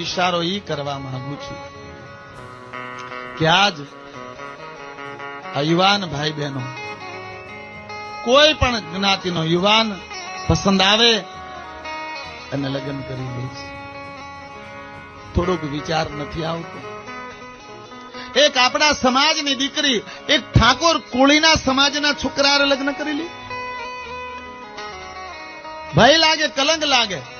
ઇશારો ઈ કરવા માંગુ છું કે આજ યુવાન ભાઈ બહેનો કોઈ પણ જ્ઞાતિનો યુવાન પસંદ આવે અને લગ્ન કરી લઈશ થોડોક વિચાર નથી આવતો. એક આપણા સમાજની દીકરી, એક ઠાકોર કોળીના સમાજના છોકરાએ લગ્ન કરી લી. ભય લાગે, કલંક લાગે.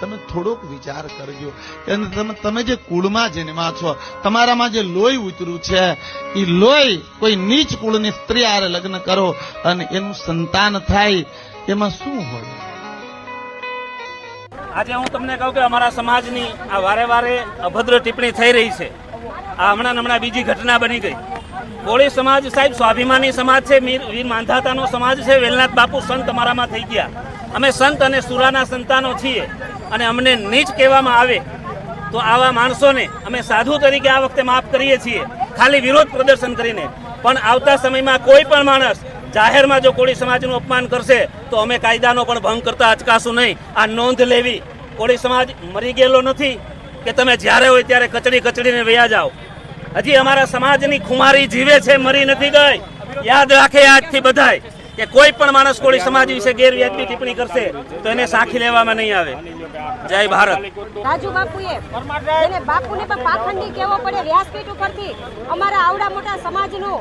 તમે થોડોક વિચાર કરજો. તમે તમે જે કુળમાં જન્મા છો, તમારામાં જે લોહી ઉતર્યું છે એ લોહી કોઈ નીચ કુળની સ્ત્રી આરે લગ્ન કરો અને એનું સંતાન થાય. એમાં શું હોય? આજે હું તમને કહું કે અમારા સમાજની આ વારે વારે અભદ્ર ટિપ્પણી થઈ રહી છે. આ હમણાં હમણાં બીજી ઘટના બની ગઈ. કોળી સમાજ સાહેબ, સ્વાભિમાની સમાજ છે વીર માંધાતાનો સમાજ છે, વેલનાથ બાપુ સંત અમારામાં થઈ ગયા. અમે સંત અને સુરાના સંતાનો છીએ. અને અમને નીચ કહેવામાં આવે તો આવા માણસોને અમે સાધુ તરીકે આ વખતે માફ કરીએ છીએ. ખાલી વિરોધ પ્રદર્શન કરીને. પણ આવતા સમયમાં કોઈ પણ માણસ જાહેરમાં જો કોળી સમાજનું અપમાન કરશે, તો અમે કાયદાનો પણ ભંગ કરતા અચકાશું નહીં. આ નોંધ લેવી. કોળી સમાજ મરી ગયેલો નથી કે તમે જ્યારે હોય ત્યારે કચડી કચડીને વયા જાઓ. હજી અમારા સમાજની ખુમારી જીવે છે, મરી નથી ગઈ. યાદ રાખે આજથી બધાય. કે કોઈ પણ માણસ કોળી સમાજ વિશે ગેરવ્યાજબી ટિપ્પણી કરશે, તો એને સાખી લેવામાં નહીં આવે. જય ભારત. રાજુ બાપુએ જેને બાપુને પણ પાખંડી કહેવો પડે વ્યાસપીઠ ઉપરથી. અમારા આવડા મોટા સમાજનું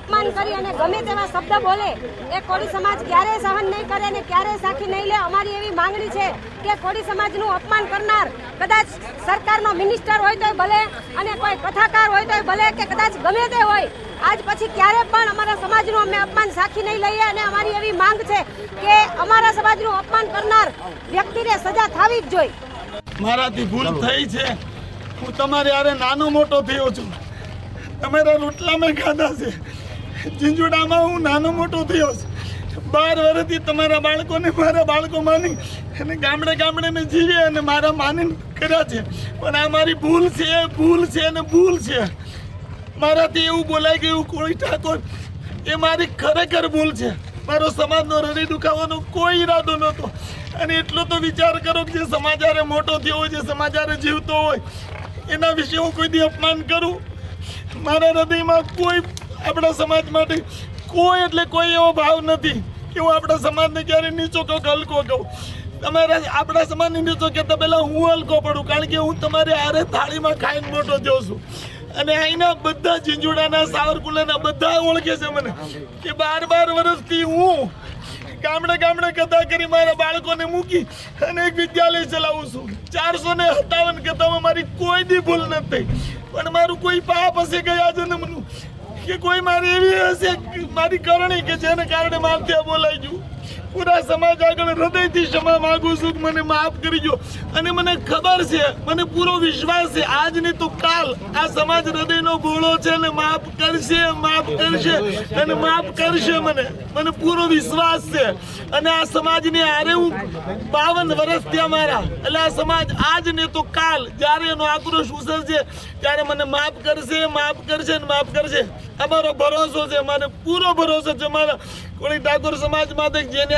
અપમાન કરી અને ગમે તેવા શબ્દ બોલે, એ કોળી સમાજ ક્યારેય સહન નહીં કરે અને ક્યારેય સાખી નહીં લે. અમારી એવી માંગણી છે કે કોળી સમાજનું અપમાન કરનાર કદાચ સરકારનો મિનિસ્ટર હોય તોય ભલે અને કોઈ કથાકાર હોય તોય ભલે કે કદાચ ગમે તે હોય, આજ પછી ક્યારે પણ અમારા સમાજનું અમે અપમાન સાખી નહીં લઈએ અને અમારી એવી માંગ છે કે અમારા સમાજનું અપમાન કરનાર વ્યક્તિને સજા થવી જ જોઈએ. મારાથી ભૂલ થઈ છે. હું તમારે હારે નાનો મોટો થયો છું. તમારા રોટલા મેં ખાધા છે. ઝીંઝુડામાં હું નાનો મોટો થયો છું. બાર વર્ષથી તમારા બાળકોને મારા બાળકો માની અને ગામડે ગામડે મેં જીવે અને મારા માની કર્યા છે. પણ આ મારી ભૂલ છે ભૂલ છે અને ભૂલ છે. મારાથી એવું બોલાઈ ગયું કોઈ ઠાકોર એ મારી ખરેખર ભૂલ છે. મારો સમાજનો હૃદય દુખાવાનો કોઈ ઈરાદો નહોતો. અને એટલો તો વિચાર કરો કે જે સમાચારે મોટો થયો હોય, જે સમાચારે જીવતો હોય, એના વિશે હું કોઈ દી અપમાન કરું? મારા હૃદયમાં કોઈ આપણા સમાજ માટે કોઈ એટલે કોઈ એવો ભાવ નથી કે હું આપણા સમાજને ક્યારે નીચો કહું કે હલકો કહું. તમારા આપણા સમાજને નીચો કહેતા પહેલાં હું હલકો પડું, કારણ કે હું તમારે આરે થાળીમાં ખાઈને મોટો થયો છું. અને અહીંના બધા ઝીંઝુડાના સાવરકુલાના બધા ઓળખે છે મને. કે બાર બાર વર્ષથી હું ગામડે ગામડે કથા કરી મારા બાળકોને મૂકી અને એક વિદ્યાલય ચલાવું છું. ચારસો ને સત્તાવન કથામાં મારી કોઈ દી ભૂલ નથી પણ મારું કોઈ પાપ હશે ગયા જન્મનું? કે કોઈ મારી એવી હશે મારી કરણી કે જેને કારણે મારથી બોલાઈ ગયું? પૂરા સમાજ આગળ હૃદયથી ક્ષમા માંગુ છું મને માફ કરજો અને મને ખબર છે, મને પૂરો વિશ્વાસ છે, આજ ને તો કાલ આ સમાજ હૃદયનો ગોળો છે અને માફ કરશે માફ કરશે, અને માફ કરશે મને. મને પૂરો વિશ્વાસ છે. અને આ સમાજની હારે હું બાવન વર્ષ ત્યાં મારા. એટલે આ સમાજ આજ ને તો કાલ જ્યારે એનો આક્રોશ ઉસરશે ત્યારે મને માફ કરશે માફ કરશે ને માફ કરશે. અમારો ભરોસો છે, મારે પૂરો ભરોસો છે મારા. કોળી ઠાકોર સમાજ માટે જેને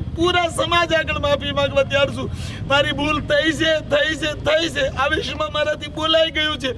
પૂરા સમાજ આગળ માફી માંગવા તૈયાર છું. મારી ભૂલ થઈ છે થઈ છે થઈ છે. આ વિશ્વમાં મારાથી બોલાઈ ગયું છે.